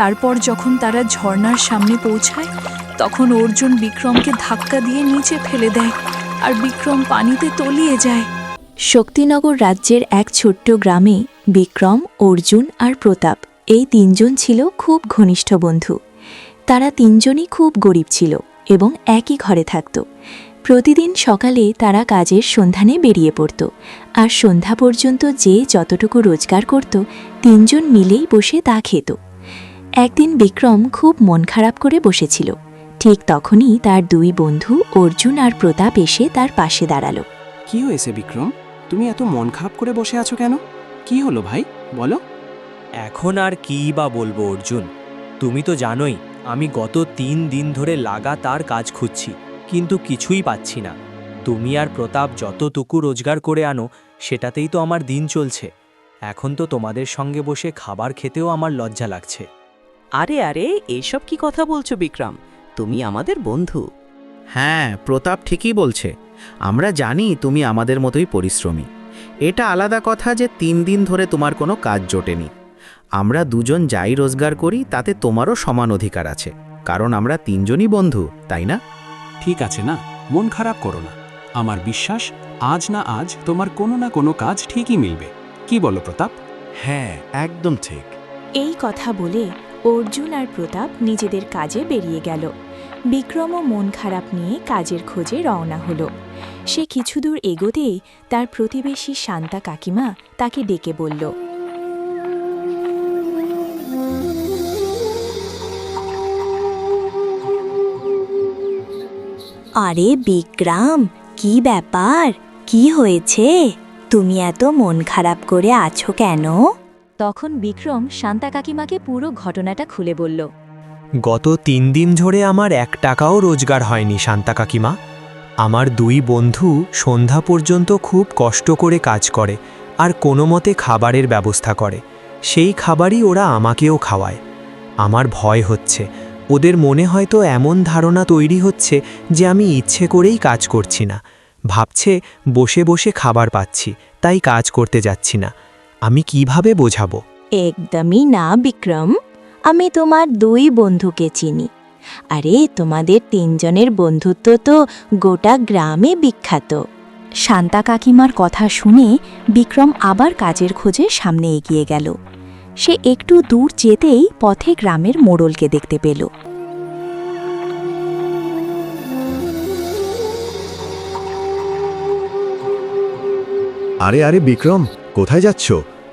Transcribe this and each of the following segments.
তারপর যখন তারা ঝর্ণার সামনে পৌঁছায়, তখন অর্জুন বিক্রমকে ধাক্কা দিয়ে নিচে ফেলে দেয় আর বিক্রম পানিতে তলিয়ে যায়। শক্তিনগর রাজ্যের এক ছোট্ট গ্রামে বিক্রম, অর্জুন আর প্রতাপ এই তিনজন ছিল খুব ঘনিষ্ঠ বন্ধু। তারা তিনজনই খুব গরিব ছিল এবং একই ঘরে থাকত। প্রতিদিন সকালে তারা কাজের সন্ধানে বেরিয়ে পড়ত আর সন্ধ্যা পর্যন্ত যে যতটুকু রোজগার করত, তিনজন মিলেই বসে তা খেত। একদিন বিক্রম খুব মন খারাপ করে বসেছিল। ঠিক তখনই তার দুই বন্ধু অর্জুন আর প্রতাপ এসে তার পাশে দাঁড়াল। কি হয়েছে বিক্রম? তুমি এত মন খারাপ করে বসে আছো কেন? কি হলো ভাই? বলো। এখন আর কী বা বলব অর্জুন? তুমি তো জানোই আমি গত তিন দিন ধরে লাগাতার কাজ খুঁজছি কিন্তু কিছুই পাচ্ছি না। তুমি আর প্রতাপ যতটুকু রোজগার করে আনো সেটাতেই তো আমার দিন চলছে। এখন তো তোমাদের সঙ্গে বসে খাবার খেতেও আমার লজ্জা লাগছে। আরে আরে এইসব কি কথা বলছো বিক্রম? তুমি আমাদের বন্ধু। হ্যাঁ প্রতাপ ঠিকই বলছে। আমরা জানি তুমি আমাদের মতোই পরিশ্রমী। এটা আলাদা কথা যে তিন দিন ধরে তোমার কোনো কাজ জোটেনি। আমরা দুজন যাই রোজগার করি তাতে তোমারও সমান অধিকার আছে। কারণ আমরা তিনজনই বন্ধু তাই না? ঠিক আছে না মন খারাপ করো না। আমার বিশ্বাস আজ না আজ তোমার কোনো না কোনো কাজ ঠিকই মিলবে। কি বলো প্রতাপ? হ্যাঁ একদম ঠিক। এই কথা বলে অর্জুন আর প্রতাপ নিজেদের কাজে বেরিয়ে গেল। বিক্রমও মন খারাপ নিয়ে কাজের খোঁজে রওনা হলো। সে কিছু দূর এগোতেই তার প্রতিবেশী শান্তা কাকিমা তাকে ডেকে বলল, আরে বিক্রম, কি ব্যাপার? কি হয়েছে? তুমি এত মন খারাপ করে আছো কেন? তখন বিক্রম শান্তা কাকিমাকে পুরো ঘটনাটা খুলে বলল। গত তিন দিন ধরে আমার এক টাকাও রোজগার হয়নি, শান্তা কাকিমা। আমার দুই বন্ধু সন্ধ্যা পর্যন্ত খুব কষ্ট করে কাজ করে আর কোনো মতে খাবারের ব্যবস্থা করে। সেই খাবারই ওরা আমাকেও খাওয়ায়। আমার ভয় হচ্ছে। ওদের মনে হয়তো এমন ধারণা তৈরি হচ্ছে যে আমি ইচ্ছে করেই কাজ করছি না। ভাবছে বসে বসে খাবার পাচ্ছি, তাই কাজ করতে যাচ্ছি না। আমি কীভাবে বোঝাবো? একদমই না বিক্রম। আমি তোমার দুই বন্ধুকে চিনি। আরে তোমাদের তিনজনের বন্ধুত্ব তো গোটা গ্রামে বিখ্যাত। শান্তা কাকিমার কথা শুনে বিক্রম আবার কাজের খোঁজে সামনে এগিয়ে গেল। সে একটু দূর যেতেই পথে গ্রামের মোড়লকে দেখতে পেল। আরে আরে বিক্রম কোথায় যাচ্ছ?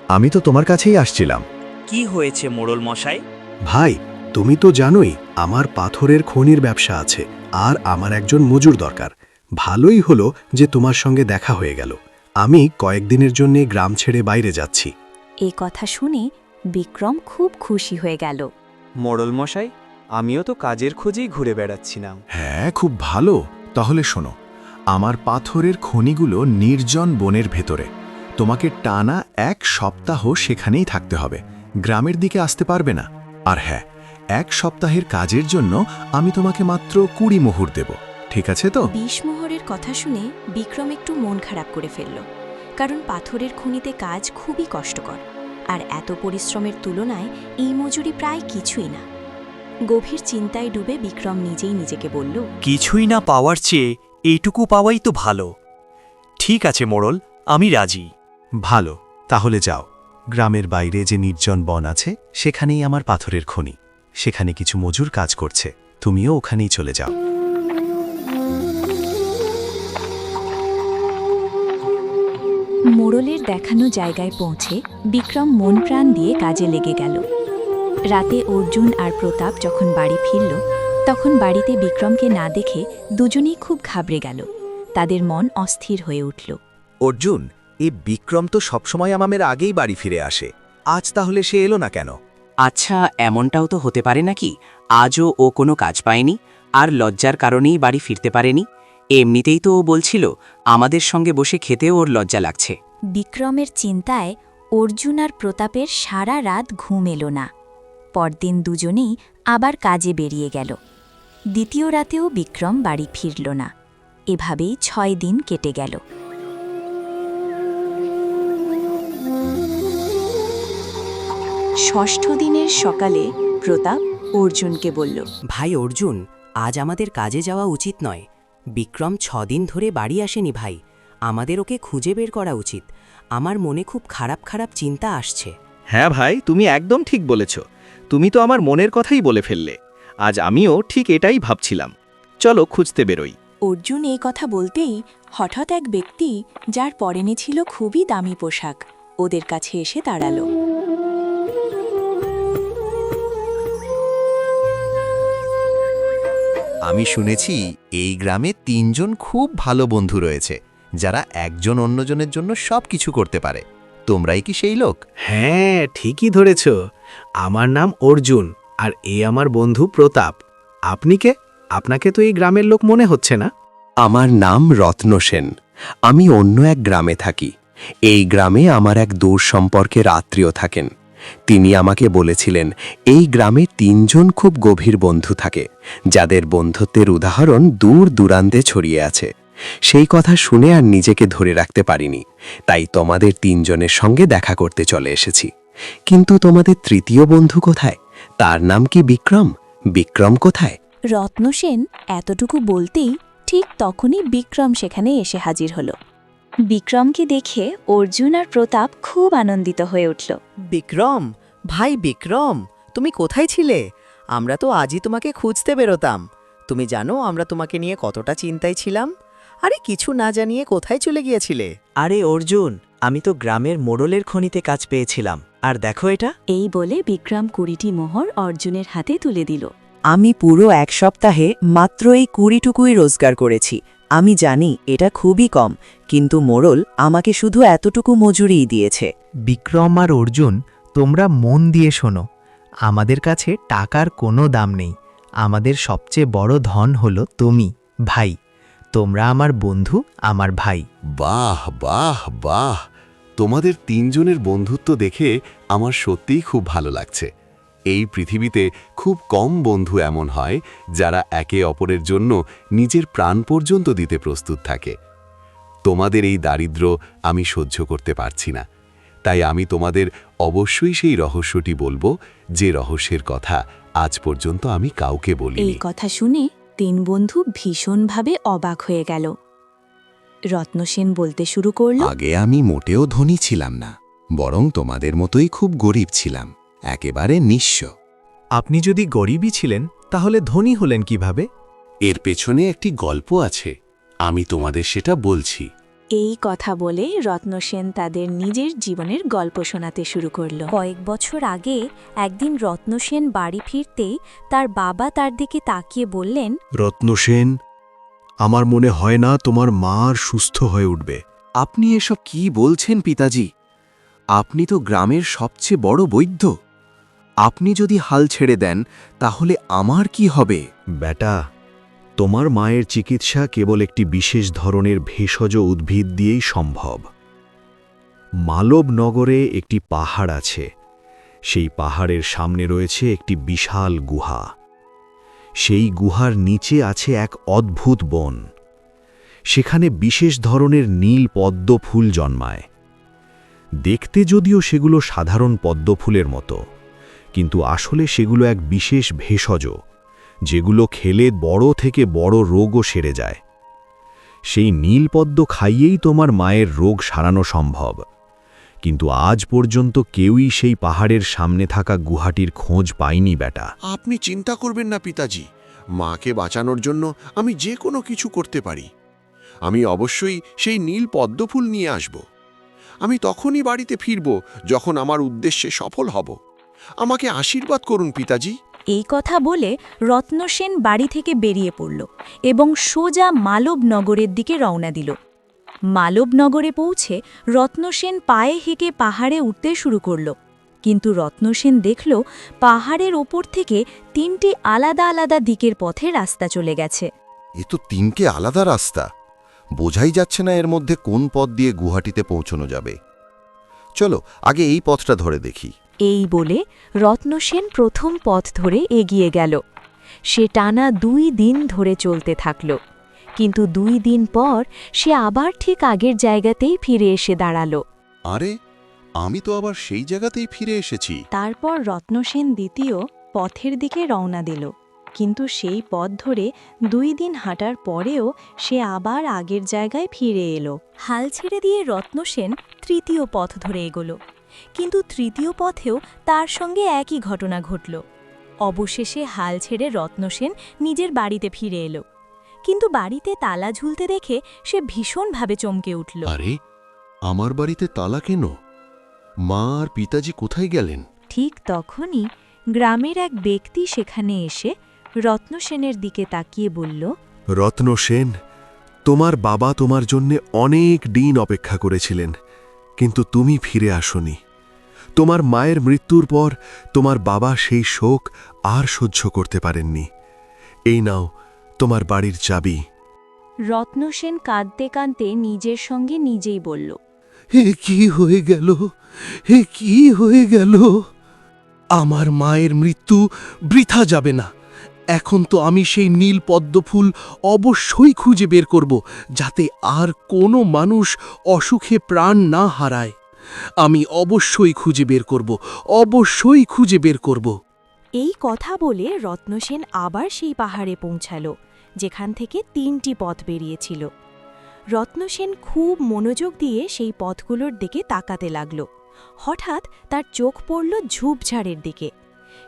আমি তো তোমার কাছেই আসছিলাম। কি হয়েছে মোড়ল মশাই? ভাই তুমি তো জানোই আমার পাথরের খনির ব্যবসা আছে আর আমার একজন মজুর দরকার। ভালোই হলো যে তোমার সঙ্গে দেখা হয়ে গেল। আমি কয়েকদিনের জন্য গ্রাম ছেড়ে বাইরে যাচ্ছি। এ কথা শুনে বিক্রম খুব খুশি হয়ে গেল। মোড়ল মশাই আমিও তো কাজের খোঁজেই ঘুরে বেড়াচ্ছিলাম। হ্যাঁ খুব ভালো। তাহলে শোনো আমার পাথরের খনিগুলো নির্জন বনের ভেতরে। তোমাকে টানা এক সপ্তাহ সেখানেই থাকতে হবে। গ্রামের দিকে আসতে পারবে না। আর হ্যাঁ এক সপ্তাহের কাজের জন্য আমি তোমাকে মাত্র কুড়ি মোহর দেব। ঠিক আছে তো? বিষ মোহরের কথা শুনে বিক্রম একটু মন খারাপ করে ফেলল। কারণ পাথরের খনিতে কাজ খুবই কষ্টকর। আর এত পরিশ্রমের তুলনায় এই মজুরি প্রায় কিছুই না। গভীর চিন্তায় ডুবে বিক্রম নিজেই নিজেকে বলল কিছুই না পাওয়ার চেয়ে এইটুকু পাওয়াই তো ভালো। ঠিক আছে মোড়ল আমি রাজি। ভালো তাহলে যাও। গ্রামের বাইরে যে নির্জন বন আছে সেখানেই আমার পাথরের খনি। সেখানে কিছু মজুর কাজ করছে। তুমিও ওখানেই চলে যাও। মোড়লের দেখানো জায়গায় পৌঁছে বিক্রম মন প্রাণ দিয়ে কাজে লেগে গেল। রাতে অর্জুন আর প্রতাপ যখন বাড়ি ফিরল তখন বাড়িতে বিক্রমকে না দেখে দুজনেই খুব ঘাবড়ে গেল। তাদের মন অস্থির হয়ে উঠল। অর্জুন এই বিক্রম তো সবসময় আমামের আগেই বাড়ি ফিরে আসে। আজ তাহলে সে এলো না কেন? আচ্ছা এমনটাও তো হতে পারে নাকি? আজও ও কোনো কাজ পায়নি আর লজ্জার কারণেই বাড়ি ফিরতে পারেনি। এমনিতেই তো ও বলছিল আমাদের সঙ্গে বসে খেতেও ওর লজ্জা লাগছে। বিক্রমের চিন্তায় অর্জুন আর প্রতাপের সারা রাত ঘুম এলো না। পরদিন দুজনেই আবার কাজে বেরিয়ে গেল। দ্বিতীয় রাতেও বিক্রম বাড়ি ফিরল না। এভাবেই ছয় দিন কেটে গেল। ষষ্ঠ দিনের সকালে প্রতাপ অর্জুনকে বলল ভাই অর্জুন আজ আমাদের কাজে যাওয়া উচিত নয়। বিক্রম ছদিন ধরে বাড়ি আসেনি ভাই। আমাদের ওকে খুঁজে বের করা উচিত। আমার মনে খুব খারাপ খারাপ চিন্তা আসছে। হ্যাঁ ভাই তুমি একদম ঠিক বলেছ। তুমি তো আমার মনের কথাই বলে ফেললে। আজ আমিও ঠিক এটাই ভাবছিলাম। চলো খুঁজতে বেরোই। অর্জুন এই কথা বলতেই হঠাৎ এক ব্যক্তি যার পরেনে ছিল খুবই দামি পোশাক ওদের কাছে এসে দাঁড়াল। আমি শুনেছি এই গ্রামে তিনজন খুব ভালো বন্ধু রয়েছে যারা একজন অন্যজনের জন্য সব কিছু করতে পারে। তোমরাই কি সেই লোক? হ্যাঁ ঠিকই ধরেছ। আমার নাম অর্জুন আর এ আমার বন্ধু প্রতাপ। আপনি কে? আপনাকে তো এই গ্রামের লোক মনে হচ্ছে না? আমার নাম রত্ন সেন। আমি অন্য এক গ্রামে থাকি। এই গ্রামে আমার এক দূর সম্পর্কের আত্মীয় থাকেন। তিনি আমাকে বলেছিলেন, এই গ্রামে তিনজন খুব গভীর বন্ধু থাকে, যাদের বন্ধুত্বের উদাহরণ দূর দূরান্তে ছড়িয়ে আছে। সেই কথা শুনে আর নিজেকে ধরে রাখতে পারিনি, তাই তোমাদের তিনজনের সঙ্গে দেখা করতে চলে এসেছি। কিন্তু তোমাদের তৃতীয় বন্ধু কোথায়? তার নাম কি বিক্রম? বিক্রম কোথায়? রত্নসেন এতটুকু বলতেই ঠিক তখনই বিক্রম সেখানে এসে হাজির হলো। বিক্রমকে দেখে অর্জুন আর প্রতাপ খুব আনন্দিত হয়ে উঠল। বিক্রম ভাই বিক্রম তুমি কোথায় ছিলে? আমরা তো আজই তোমাকে খুঁজতে বেরোতাম। তুমি জানো আমরা তোমাকে নিয়ে কতটা চিন্তায় ছিলাম? আরে কিছু না জানিয়ে কোথায় চলে গিয়েছিলে? আরে অর্জুন আমি তো গ্রামের মোড়লের খনিতে কাজ পেয়েছিলাম। আর দেখো এটা। এই বলে বিক্রম কুড়িটি মোহর অর্জুনের হাতে তুলে দিল। আমি পুরো এক সপ্তাহে মাত্র এই কুড়িটুকুই রোজগার করেছি। আমি জানি এটা খুবই কম কিন্তু মোড়ল আমাকে শুধু এতটুকু মজুরিই দিয়েছে। বিক্রম আর অর্জুন তোমরা মন দিয়ে শোনো। আমাদের কাছে টাকার কোনো দাম নেই। আমাদের সবচেয়ে বড় ধন হলো তুমি ভাই। তোমরা আমার বন্ধু আমার ভাই। বাহ বাহ বাহ। তোমাদের তিনজনের বন্ধুত্ব দেখে আমার সত্যিই খুব ভালো লাগছে। এই পৃথিবীতে খুব কম বন্ধু এমন হয় যারা একে অপরের জন্য নিজের প্রাণ পর্যন্ত দিতে প্রস্তুত থাকে। তোমাদের এই দারিদ্র আমি সহ্য করতে পারছি না। তাই আমি তোমাদের অবশ্যই সেই রহস্যটি বলব যে রহস্যের কথা আজ পর্যন্ত আমি কাউকে বলি এই কথা শুনে তিন বন্ধু ভীষণভাবে অবাক হয়ে গেল। রত্নসেন বলতে শুরু করল আগে আমি মোটেও ধনী ছিলাম না বরং তোমাদের মতোই খুব গরিব ছিলাম। একেবারে নিঃস্ব। আপনি যদি গরিবই ছিলেন তাহলে ধনী হলেন কীভাবে? এর পেছনে একটি গল্প আছে আমি তোমাদের সেটা বলছি। এই কথা বলে রত্নসেন তাদের নিজের জীবনের গল্প শোনাতে শুরু করল। কয়েক বছর আগে একদিন রত্নসেন বাড়ি ফিরতেই তার বাবা তার দিকে তাকিয়ে বললেন রত্নসেন আমার মনে হয় না তোমার মা আর সুস্থ হয়ে উঠবে। আপনি এসব কি বলছেন পিতাজি? আপনি তো গ্রামের সবচেয়ে বড় বৈদ্য। আপনি যদি হাল ছেড়ে দেন, তাহলে আমার কি হবে? বেটা তোমার মায়ের চিকিৎসা কেবল একটি বিশেষ ধরনের ভেষজ উদ্ভিদ দিয়েই সম্ভব। মালবনগরে একটি পাহাড় আছে। সেই পাহাড়ের সামনে রয়েছে একটি বিশাল গুহা। সেই গুহার নিচে আছে এক অদ্ভুত বন। সেখানে বিশেষ ধরনের নীল পদ্ম ফুল জন্মায়। দেখতে যদিও সেগুলো সাধারণ পদ্ম ফুলের মতো। কিন্তু আসলে সেগুলো এক বিশেষ ভেষজ, যেগুলো খেলে বড় থেকে বড় রোগও সেরে যায়। সেই নীলপদ্ম খাইয়েই তোমার মায়ের রোগ সারানো সম্ভব। কিন্তু আজ পর্যন্ত কেউই সেই পাহাড়ের সামনে থাকা গুহাটির খোঁজ পায়নি বেটা আপনি চিন্তা করবেন না পিতাজি, মাকে বাঁচানোর জন্য আমি যে কোনো কিছু করতে পারি। আমি অবশ্যই সেই নীল পদ্মফুল নিয়ে আসব। আমি তখনই বাড়িতে ফিরব যখন আমার উদ্দেশ্যে সফল হব। আমাকে আশীর্বাদ করুন পিতাজি। এই কথা বলে রত্নসেন বাড়ি থেকে বেরিয়ে পড়ল এবং সোজা মালবনগরের দিকে রওনা দিল। মালবনগরে পৌঁছে রত্নসেন পায়ে হেঁকে পাহাড়ে উঠতে শুরু করল। কিন্তু রত্নসেন দেখল পাহাড়ের ওপর থেকে তিনটি আলাদা আলাদা দিকের পথে রাস্তা চলে গেছে। এ তো তিনকে আলাদা রাস্তা। বোঝাই যাচ্ছে না এর মধ্যে কোন পথ দিয়ে গুহাটিতে পৌঁছানো যাবে। চলো আগে এই পথটা ধরে দেখি। এই বলে রত্নসেন প্রথম পথ ধরে এগিয়ে গেল। সে টানা দুই দিন ধরে চলতে থাকল। কিন্তু দুই দিন পর সে আবার ঠিক আগের জায়গাতেই ফিরে এসে দাঁড়াল। আরে আমি তো আবার সেই জায়গাতেই ফিরে এসেছি। তারপর রত্নসেন দ্বিতীয় পথের দিকে রওনা দিল। কিন্তু সেই পথ ধরে দুই দিন হাঁটার পরেও সে আবার আগের জায়গায় ফিরে এলো। হাল ছেড়ে দিয়ে রত্নসেন তৃতীয় পথ ধরে এগোলো। কিন্তু তৃতীয় পথেও তার সঙ্গে একই ঘটনা ঘটল। অবশেষে হাল ছেড়ে রত্নসেন নিজের বাড়িতে ফিরে এলো। কিন্তু বাড়িতে তালা ঝুলতে দেখে সে ভীষণভাবে চমকে উঠল। আরে আমার বাড়িতে তালা কেন? মা আর পিতাজি কোথায় গেলেন? ঠিক তখনই গ্রামের এক ব্যক্তি সেখানে এসে রত্নসেনের দিকে তাকিয়ে বলল রত্ন সেন তোমার বাবা তোমার জন্যে অনেক দিন অপেক্ষা করেছিলেন কিন্তু তুমি ফিরে আসনি। তোমার মায়ের মৃত্যুর পর তোমার বাবা সেই শোক আর সহ্য করতে পারেননি। এই নাও তোমার বাড়ির চাবি। রত্নসেন কাঁদতে কাঁদতে নিজের সঙ্গে নিজেই বলল হে কি হয়ে গেল? হে কি হয়ে গেল? আমার মায়ের মৃত্যু বৃথা যাবে না। এখন তো আমি সেই নীল পদ্মফুল অবশ্যই খুঁজে বের করব যাতে আর কোনো মানুষ অসুখে প্রাণ না হারায়। আমি অবশ্যই খুঁজে বের করব অবশ্যই খুঁজে বের করব। এই কথা বলে রত্নসেন আবার সেই পাহাড়ে পৌঁছাল যেখান থেকে তিনটি পথ বেরিয়েছিল। রত্নসেন খুব মনোযোগ দিয়ে সেই পথগুলোর দিকে তাকাতে লাগল। হঠাৎ তার চোখ পড়ল ঝোপঝাড়ের দিকে।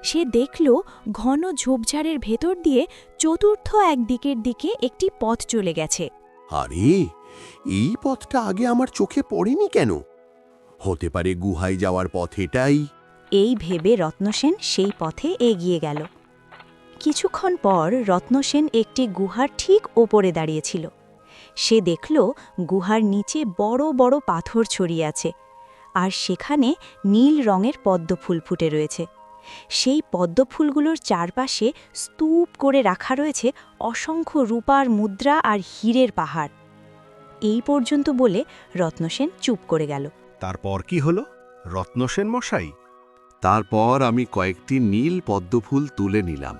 সে দেখল ঘন ঝোপঝাড়ের ভেতর দিয়ে চতুর্থ এক দিকের দিকে একটি পথ চলে গেছে। আরে এই পথটা আগে আমার চোখে পড়েনি কেন? হতে পারে গুহায় যাওয়ার পথ এটাই এই ভেবে রত্নসেন সেই পথে এগিয়ে গেল। কিছুক্ষণ পর রত্নসেন একটি গুহার ঠিক ওপরে দাঁড়িয়েছিল। সে দেখল গুহার নিচে বড় বড় পাথর ছড়িয়ে আছে, আর সেখানে নীল রঙের পদ্মফুল ফুটে রয়েছে। সেই পদ্মফুলগুলোর চারপাশে স্তূপ করে রাখা রয়েছে অসংখ্য রূপার মুদ্রা আর হীরের পাহাড়। এই পর্যন্ত বলে রত্নসেন চুপ করে গেল। তারপর কি হলো? রত্নসেন মশাই? তারপর আমি কয়েকটি নীল পদ্মফুল তুলে নিলাম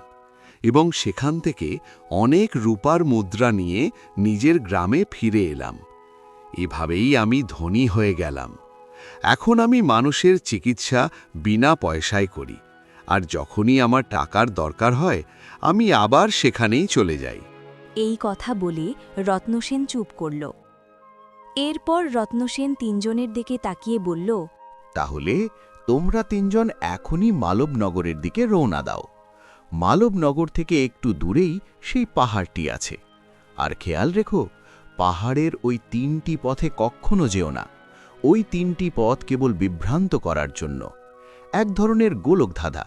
এবং সেখান থেকে অনেক রূপার মুদ্রা নিয়ে নিজের গ্রামে ফিরে এলাম। এভাবেই আমি ধনী হয়ে গেলাম। এখন আমি মানুষের চিকিৎসা বিনা পয়সায় করি আর যখনই আমার টাকার দরকার হয়, আমি আবার সেখানেই চলে যাই। এই কথা বলে রত্নসেন চুপ করল। এরপর রত্নসেন তিনজনের দিকে তাকিয়ে বলল, তাহলে তোমরা তিনজন এখনই মালবনগরের দিকে রওনা দাও। মালবনগর থেকে একটু দূরেই সেই পাহাড়টি আছে। আর খেয়াল রেখো, পাহাড়ের ওই তিনটি পথে কখনো যেও না। ওই তিনটি পথ কেবল বিভ্রান্ত করার জন্য। এক ধরনের গোলক ধাঁধা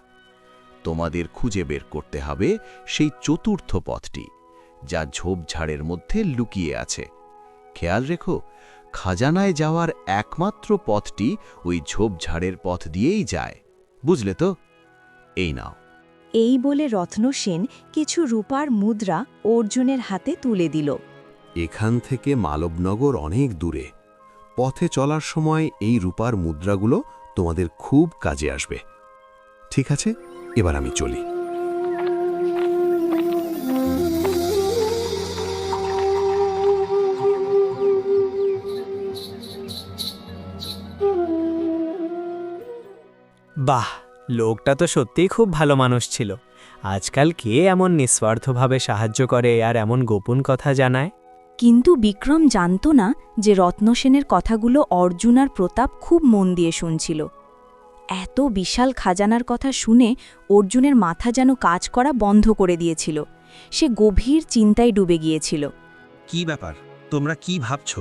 তোমাদের খুঁজে বের করতে হবে সেই চতুর্থ পথটি, যা ঝোপঝাড়ের মধ্যে লুকিয়ে আছে। খেয়াল রেখো খাজানায় যাওয়ার একমাত্র পথটি ওই ঝোপঝাড়ের পথ দিয়েই যায়। বুঝলে তো? এই নাও। এই বলে রত্নসেন কিছু রূপার মুদ্রা অর্জুনের হাতে তুলে দিল। এখান থেকে মালবনগর অনেক দূরে। পথে চলার সময় এই রূপার মুদ্রাগুলো তোমাদের খুব কাজে আসবে। ঠিক আছে এবার আমি চলি। বাহ লোকটা তো সত্যিই খুব ভালো মানুষ ছিল। আজকাল কে এমন নিঃস্বার্থভাবে সাহায্য করে আর এমন গোপন কথা জানায়? কিন্তু বিক্রম জানত না যে রত্নসেনের কথাগুলো অর্জুন আর প্রতাপ খুব মন দিয়ে শুনছিল। এত বিশাল খাজানার কথা শুনে অর্জুনের মাথা যেন কাজ করা বন্ধ করে দিয়েছিল। সে গভীর চিন্তায় ডুবে গিয়েছিল। কি ব্যাপার? তোমরা কি ভাবছ?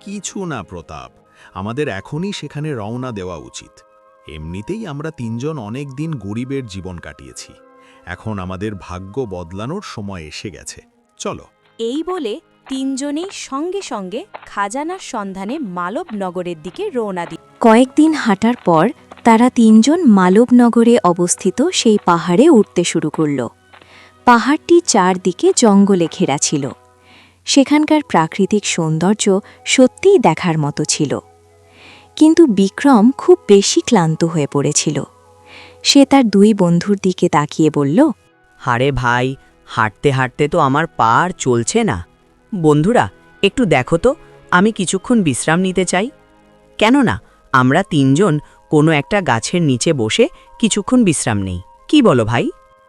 কিছু না প্রতাপ। আমাদের এখনই সেখানে রওনা দেওয়া উচিত। এমনিতেই আমরা তিনজন অনেক দিন গরিবের জীবন কাটিয়েছি। এখন আমাদের ভাগ্য বদলানোর সময় এসে গেছে। চলো। এই বলে তিনজনেই সঙ্গে সঙ্গে খাজানার সন্ধানে মালব নগরের দিকে রওনা দিল কয়েকদিন হাঁটার পর তারা তিনজন মালবনগরে অবস্থিত সেই পাহাড়ে উঠতে শুরু করল। পাহাড়টি চারদিকে জঙ্গলে ঘেরা ছিল। সেখানকার প্রাকৃতিক সৌন্দর্য সত্যিই দেখার মতো ছিল। কিন্তু বিক্রম খুব বেশি ক্লান্ত হয়ে পড়েছিল। সে তার দুই বন্ধুর দিকে তাকিয়ে বলল হারে ভাই হাঁটতে হাঁটতে তো আমার পা আর চলছে না। বন্ধুরা একটু দেখো তো আমি কিছুক্ষণ বিশ্রাম নিতে চাই। কেন না আমরা তিনজন কোনো একটা গাছের নিচে বসে কিছুক্ষণ বিশ্রাম নেই। কি বলো ভাই?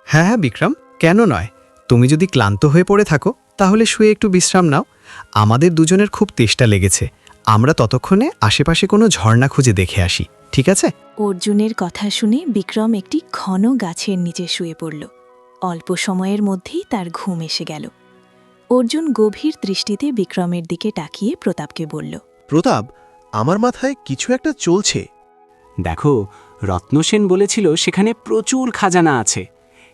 হ্যাঁ হ্যাঁ বিক্রম কেন নয়? তুমি যদি ক্লান্ত হয়ে পড়ে থাকো তাহলে শুয়ে একটু বিশ্রাম নাও। আমাদের দুজনের খুব তেষ্টা লেগেছে। আমরা ততক্ষণে আশেপাশে কোনো ঝর্ণা খুঁজে দেখে আসি ঠিক আছে? অর্জুনের কথা শুনে বিক্রম একটি ঘন গাছের নিচে শুয়ে পড়ল। অল্প সময়ের মধ্যেই তার ঘুম এসে গেল। অর্জুন গভীর দৃষ্টিতে বিক্রমের দিকে তাকিয়ে প্রতাপকে বলল প্রতাপ আমার মাথায় কিছু একটা চলছে। দেখো রত্নসেন বলেছিল সেখানে প্রচুর খাজানা আছে।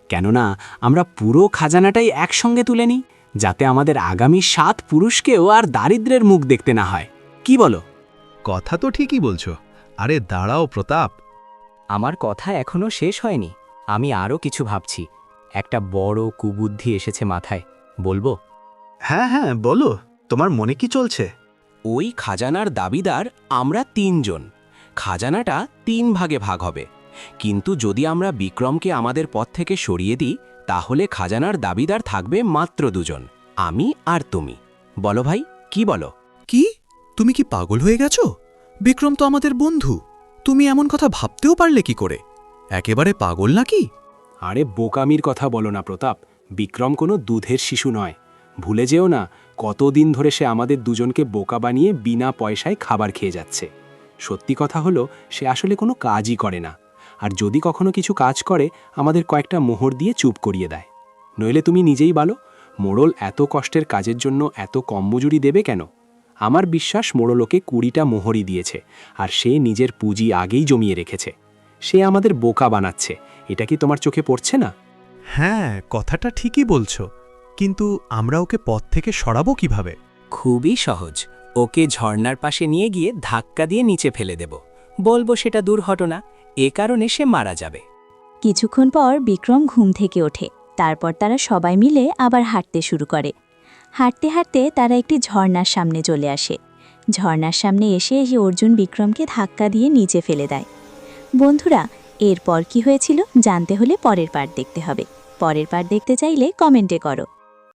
কেননা আমরা পুরো খাজানাটাই একসঙ্গে তুলে নিই যাতে আমাদের আগামী সাত পুরুষকেও আর দারিদ্রের মুখ দেখতে না হয়। কি বলো? কথা তো ঠিকই বলছো। আরে দাঁড়াও প্রতাপ। আমার কথা এখনও শেষ হয়নি। আমি আরও কিছু ভাবছি। একটা বড় কুবুদ্ধি এসেছে মাথায়। বলব? হ্যাঁ হ্যাঁ বলো। তোমার মনে কি চলছে? ওই খাজানার দাবিদার আমরা তিনজন। খাজানাটা তিন ভাগে ভাগ হবে। কিন্তু যদি আমরা বিক্রমকে আমাদের পথ থেকে সরিয়ে দিই তাহলে খাজানার দাবিদার থাকবে মাত্র দুজন। আমি আর তুমি। বলো ভাই কি বলো? তুমি কি পাগল হয়ে গেছো? বিক্রম তো আমাদের বন্ধু। তুমি এমন কথা ভাবতেও পারলে কি করে? একেবারে পাগল নাকি? আরে বোকামির কথা বলো না, প্রতাপ। বিক্রম কোনো দুধের শিশু নয়। ভুলে যেও না, কতদিন ধরে সে আমাদের দুজনকে বোকা বানিয়ে বিনা পয়সায় খাবার খেয়ে যাচ্ছে। সত্যি কথা হলো, সে আসলে কোনো কাজই করে না। আর যদি কখনো কিছু কাজ করে, আমাদের কয়েকটা মোহর দিয়ে চুপ করিয়ে দেয়। নইলে তুমি নিজেই বলো, মোড়ল এত কষ্টের কাজের জন্য এত কম মজুরি দেবে কেন? আমার বিশ্বাস মোড়লোকে কুড়িটা মোহরি দিয়েছে আর সে নিজের পুঁজি আগেই জমিয়ে রেখেছে। সে আমাদের বোকা বানাচ্ছে এটা কি তোমার চোখে পড়ছে না? হ্যাঁ কথাটা ঠিকই বলছো কিন্তু আমরা ওকে পথ থেকে সরাবো কীভাবে? খুবই সহজ ওকে ঝর্ণার পাশে নিয়ে গিয়ে ধাক্কা দিয়ে নিচে ফেলে দেব। বলব সেটা দুর্ঘটনা এ কারণে সে মারা যাবে। কিছুক্ষণ পর বিক্রম ঘুম থেকে ওঠে তারপর তারা সবাই মিলে আবার হাঁটতে শুরু করে। হাঁটতে হাঁটতে তারা একটি ঝর্নার সামনে চলে আসে। ঝর্নার সামনে এসে এই অর্জুন বিক্রমকে ধাক্কা দিয়ে নিচে ফেলে দেয়। বন্ধুরা, এরপর কি হয়েছিল জানতে হলে পরের পার্ট দেখতে হবে। পরের পার্ট দেখতে চাইলে কমেন্টে করো।